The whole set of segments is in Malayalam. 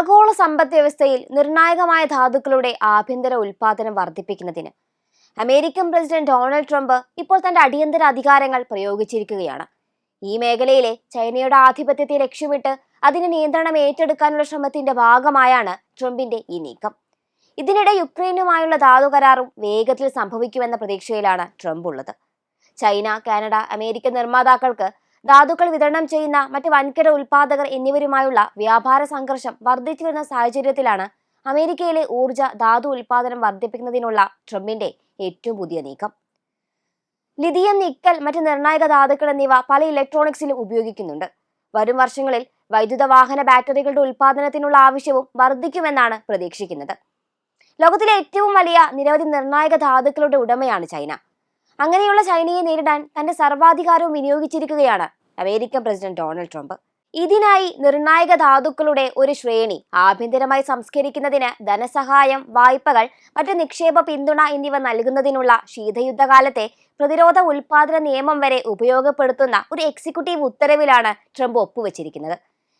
ആഗോള സമ്പദ് വ്യവസ്ഥയിൽ നിർണായകമായ ധാതുക്കളുടെ ആഭ്യന്തര ഉൽപാദനം വർദ്ധിപ്പിക്കുന്നതിന്. അമേരിക്കൻ പ്രസിഡന്റ് ഡൊണാൾഡ് ട്രംപ് ഇപ്പോൾ തന്റെ അടിയന്തര അധികാരങ്ങൾ പ്രയോഗിച്ചിരിക്കുകയാണ്. ഈ മേഖലയിലെ ചൈനയുടെ ആധിപത്യത്തെ ലക്ഷ്യമിട്ട് അതിന് നിയന്ത്രണം ഏറ്റെടുക്കാനുള്ള ശ്രമത്തിന്റെ ഭാഗമായാണ് ട്രംപിന്റെ ഈ നീക്കം. ഇതിനിടെ യുക്രൈനുമായുള്ള ധാതു കരാറും വേഗത്തിൽ സംഭവിക്കുമെന്ന പ്രതീക്ഷയിലാണ് ട്രംപ് ഉള്ളത്. ചൈന കാനഡ അമേരിക്കൻ നിർമ്മാതാക്കൾക്ക് ധാതുക്കൾ വിതരണം ചെയ്യുന്ന മറ്റ് വൻകിട ഉൽപാദകർ എന്നിവരുമായുള്ള വ്യാപാര സംഘർഷം വർദ്ധിച്ചു വരുന്ന സാഹചര്യത്തിലാണ് അമേരിക്കയിലെ ഊർജ ധാതു ഉൽപാദനം വർദ്ധിപ്പിക്കുന്നതിനുള്ള ട്രംപിന്റെ ഏറ്റവും പുതിയ നീക്കം. ലിഥിയം നിക്കൽ മറ്റ് നിർണായക ധാതുക്കൾ എന്നിവ പല ഇലക്ട്രോണിക്സിലും ഉപയോഗിക്കുന്നുണ്ട്. വരും വർഷങ്ങളിൽ വൈദ്യുത വാഹന ബാറ്ററികളുടെ ഉൽപാദനത്തിനുള്ള ആവശ്യവും വർദ്ധിക്കുമെന്നാണ് പ്രതീക്ഷിക്കുന്നത്. ലോകത്തിലെ ഏറ്റവും വലിയ നിരവധി നിർണായക ധാതുക്കളുടെ ഉടമയാണ് ചൈന. അങ്ങനെയുള്ള ചൈനയെ നേരിടാൻ തന്റെ സർവാധികാരവും വിനിയോഗിച്ചിരിക്കുകയാണ് അമേരിക്കൻ പ്രസിഡന്റ് ഡൊണാൾഡ് ട്രംപ്. ഇതിനായി നിർണായക ധാതുക്കളുടെ ഒരു ശ്രേണി ആഭ്യന്തരമായി സംസ്കരിക്കുന്നതിന് ധനസഹായം വായ്പകൾ മറ്റ് നിക്ഷേപ പിന്തുണ എന്നിവ നൽകുന്നതിനുള്ള ശീതയുദ്ധകാലത്തെ പ്രതിരോധ ഉൽപാദന നിയമം വരെ ഉപയോഗപ്പെടുത്തുന്ന ഒരു എക്സിക്യൂട്ടീവ് ഉത്തരവിലാണ് ട്രംപ് ഒപ്പുവെച്ചിരിക്കുന്നത്.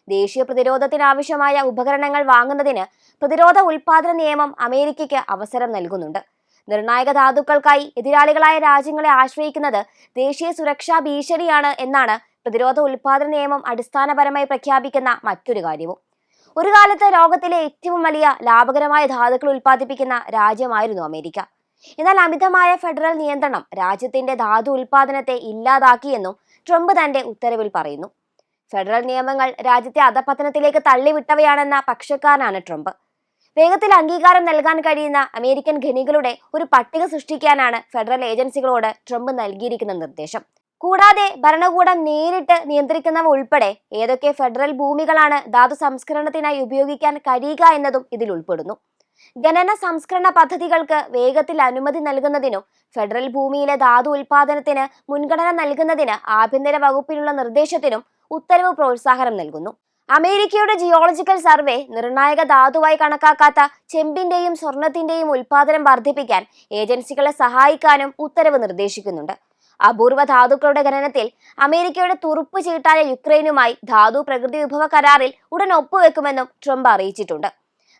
ദേശീയ പ്രതിരോധത്തിനാവശ്യമായ ഉപകരണങ്ങൾ വാങ്ങുന്നതിന് പ്രതിരോധ ഉൽപാദന നിയമം അമേരിക്കയ്ക്ക് അവസരം നൽകുന്നുണ്ട്. നിർണായക ധാതുക്കൾക്കായി എതിരാളികളായ രാജ്യങ്ങളെ ആശ്രയിക്കുന്നത് ദേശീയ സുരക്ഷാ ഭീഷണിയാണ് എന്നാണ് പ്രതിരോധ ഉൽപാദന നിയമം അടിസ്ഥാനപരമായി പ്രഖ്യാപിക്കുന്ന മറ്റൊരു കാര്യവും. ഒരു കാലത്ത് ലോകത്തിലെ ഏറ്റവും വലിയ ലാഭകരമായ ധാതുക്കൾ ഉൽപ്പാദിപ്പിക്കുന്ന രാജ്യമായിരുന്നു അമേരിക്ക. എന്നാൽ അമിതമായ ഫെഡറൽ നിയന്ത്രണം രാജ്യത്തിന്റെ ധാതു ഉൽപാദനത്തെ ഇല്ലാതാക്കിയെന്നും ട്രംപ് തന്റെ ഉത്തരവിൽ പറയുന്നു. ഫെഡറൽ നിയമങ്ങൾ രാജ്യത്തെ അധപതനത്തിലേക്ക് തള്ളിവിട്ടവയാണെന്ന പക്ഷക്കാരനാണ് ട്രംപ്. വേഗത്തിൽ അംഗീകാരം നൽകാൻ കഴിയുന്ന അമേരിക്കൻ ഖനികളുടെ ഒരു പട്ടിക സൃഷ്ടിക്കാനാണ് ഫെഡറൽ ഏജൻസികളോട് ട്രംപ് നൽകിയിരിക്കുന്ന നിർദ്ദേശം. കൂടാതെ ഭരണകൂടം നേരിട്ട് നിയന്ത്രിക്കുന്നവ ഉൾപ്പെടെ ഏതൊക്കെ ഫെഡറൽ ഭൂമികളാണ് ധാതു സംസ്കരണത്തിനായി ഉപയോഗിക്കാൻ കഴിയുക എന്നതും ഇതിൽ ഉൾപ്പെടുന്നു. ഖനന സംസ്കരണ പദ്ധതികൾക്ക് വേഗത്തിൽ അനുമതി നൽകുന്നതിനും ഫെഡറൽ ഭൂമിയിലെ ധാതു ഉൽപാദനത്തിന് മുൻഗണന നൽകുന്നതിന് ആഭ്യന്തര വകുപ്പിനുള്ള നിർദ്ദേശത്തിനും ഉത്തരവ് പ്രോത്സാഹനം നൽകുന്നു. അമേരിക്കയുടെ ജിയോളജിക്കൽ സർവേ നിർണായക ധാതുവായി കണക്കാക്കാത്ത ചെമ്പിന്റെയും സ്വർണത്തിന്റെയും ഉൽപാദനം വർദ്ധിപ്പിക്കാൻ ഏജൻസികളെ സഹായിക്കാനും ഉത്തരവ് നിർദ്ദേശിക്കുന്നുണ്ട്. അപൂർവ ധാതുക്കളുടെ ഖനനത്തിൽ അമേരിക്കയുടെ തുറുപ്പ് ചീട്ടായ യുക്രൈനുമായി ധാതു പ്രകൃതി വിഭവ കരാറിൽ ഉടൻ ഒപ്പുവെക്കുമെന്നും ട്രംപ് അറിയിച്ചിട്ടുണ്ട്.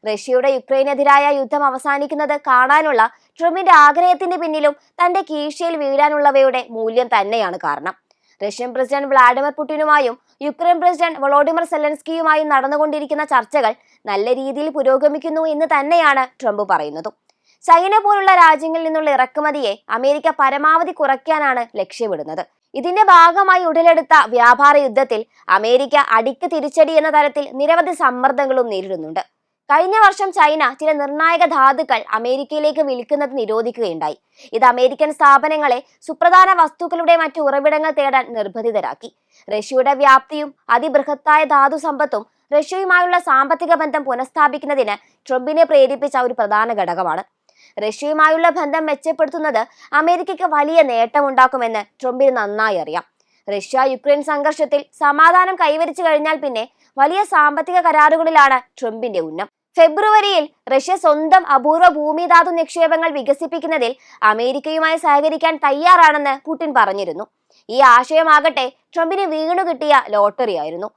റഷ്യയുടെ യുക്രൈനെതിരായ യുദ്ധം അവസാനിക്കുന്നത് കാണാനുള്ള ട്രംപിന്റെ ആഗ്രഹത്തിന്റെ പിന്നിലും തന്റെ കീഴ്ചയിൽ വീഴാനുള്ളവയുടെ മൂല്യം തന്നെയാണ് കാരണം. റഷ്യൻ പ്രസിഡന്റ് വ്ളാഡിമിർ പുടിനുമായും യുക്രൈൻ പ്രസിഡന്റ് വളോഡിമിർ സെലൻസ്കിയുമായും നടന്നുകൊണ്ടിരിക്കുന്ന ചർച്ചകൾ നല്ല രീതിയിൽ പുരോഗമിക്കുന്നു എന്ന് തന്നെയാണ് ട്രംപ് പറയുന്നതും. ചൈന പോലുള്ള രാജ്യങ്ങളിൽ നിന്നുള്ള ഇറക്കുമതിയെ അമേരിക്ക പരമാവധി കുറയ്ക്കാനാണ് ലക്ഷ്യമിടുന്നത്. ഇതിന്റെ ഭാഗമായി ഉടലെടുത്ത വ്യാപാര യുദ്ധത്തിൽ അമേരിക്ക അടിക്ക് തിരിച്ചടി എന്ന തരത്തിൽ നിരവധി സമ്മർദ്ദങ്ങളും നേരിടുന്നുണ്ട്. കഴിഞ്ഞ വർഷം ചൈന ചില നിർണായക ധാതുക്കൾ അമേരിക്കയിലേക്ക് വിൽക്കുന്നത് നിരോധിക്കുകയുണ്ടായി. ഇത് അമേരിക്കൻ സ്ഥാപനങ്ങളെ സുപ്രധാന വസ്തുക്കളുടെ മറ്റു ഉറവിടങ്ങൾ തേടാൻ നിർബന്ധിതരാക്കി. റഷ്യയുടെ വ്യാപ്തിയും അതിബൃഹത്തായ ധാതു സമ്പത്തും റഷ്യയുമായുള്ള സാമ്പത്തിക ബന്ധം പുനഃസ്ഥാപിക്കുന്നതിന് ട്രംപിനെ പ്രേരിപ്പിച്ച ഒരു പ്രധാന ഘടകമാണ്. റഷ്യയുമായുള്ള ബന്ധം മെച്ചപ്പെടുത്തുന്നത് അമേരിക്കയ്ക്ക് വലിയ നേട്ടമുണ്ടാക്കുമെന്ന് ട്രംപിന് നന്നായി അറിയാം. റഷ്യ യുക്രൈൻ സംഘർഷത്തിൽ സമാധാനം കൈവരിച്ചു കഴിഞ്ഞാൽ പിന്നെ വലിയ സാമ്പത്തിക കരാറുകളിലാണ് ട്രംപിന്റെ ഉന്നം. ഫെബ്രുവരിയിൽ റഷ്യ സ്വന്തം അപൂർവ ഭൂമിധാതു നിക്ഷേപങ്ങൾ വികസിപ്പിക്കുന്നതിൽ അമേരിക്കയുമായി സഹകരിക്കാൻ തയ്യാറാണെന്ന് പുടിൻ പറഞ്ഞിരുന്നു. ഈ ആശയമാകട്ടെ ട്രംപിന് വീണു കിട്ടിയ ലോട്ടറി ആയിരുന്നു.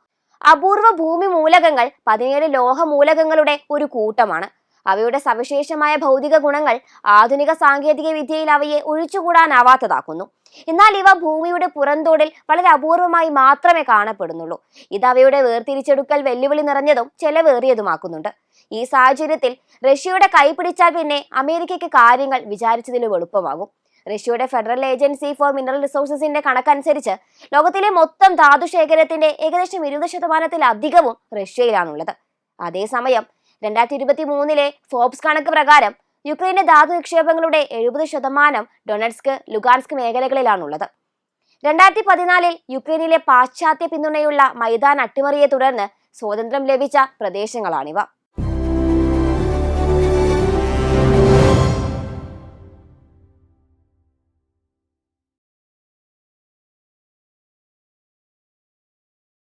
അപൂർവ ഭൂമി മൂലകങ്ങൾ പതിനേഴ് ലോഹ മൂലകങ്ങളുടെ ഒരു കൂട്ടമാണ്. അവയുടെ സവിശേഷമായ ഭൗതിക ഗുണങ്ങൾ ആധുനിക സാങ്കേതിക വിദ്യയിൽ അവയെ ഒഴിച്ചുകൂടാനാവാത്തതാക്കുന്നു. എന്നാൽ ഇവ ഭൂമിയുടെ പുറന്തോടിൽ വളരെ അപൂർവമായി മാത്രമേ കാണപ്പെടുന്നുള്ളൂ. ഇത് അവയുടെ വേർതിരിച്ചെടുക്കൽ വെല്ലുവിളി നിറഞ്ഞതും ചെലവേറിയതുമാക്കുന്നുണ്ട്. ഈ സാഹചര്യത്തിൽ റഷ്യയുടെ കൈപിടിച്ചാൽ പിന്നെ അമേരിക്കയ്ക്ക് കാര്യങ്ങൾ വിചാരിച്ചതിലും എളുപ്പമാകും. റഷ്യയുടെ ഫെഡറൽ ഏജൻസി ഫോർ മിനറൽ റിസോഴ്സസിന്റെ കണക്കനുസരിച്ച് ലോകത്തിലെ മൊത്തം ധാതു ശേഖരത്തിന്റെ ഏകദേശം ഇരുപത് ശതമാനത്തിലധികവും റഷ്യയിലാണുള്ളത്. അതേസമയം രണ്ടായിരത്തി ഇരുപത്തി മൂന്നിലെ ഫോബ്സ് കണക്ക് പ്രകാരം യുക്രൈന്റെ ധാതു നിക്ഷേപങ്ങളുടെ എഴുപത് ശതമാനം ഡൊണറ്റ്സ്ക് ലുഗാൻസ്ക് മേഖലകളിലാണുള്ളത്. രണ്ടായിരത്തി പതിനാലിൽ യുക്രൈനിലെ പാശ്ചാത്യ പിന്തുണയുള്ള മൈതാൻ അട്ടിമറിയെ തുടർന്ന് സ്വാതന്ത്ര്യം ലഭിച്ച പ്രദേശങ്ങളാണിവ.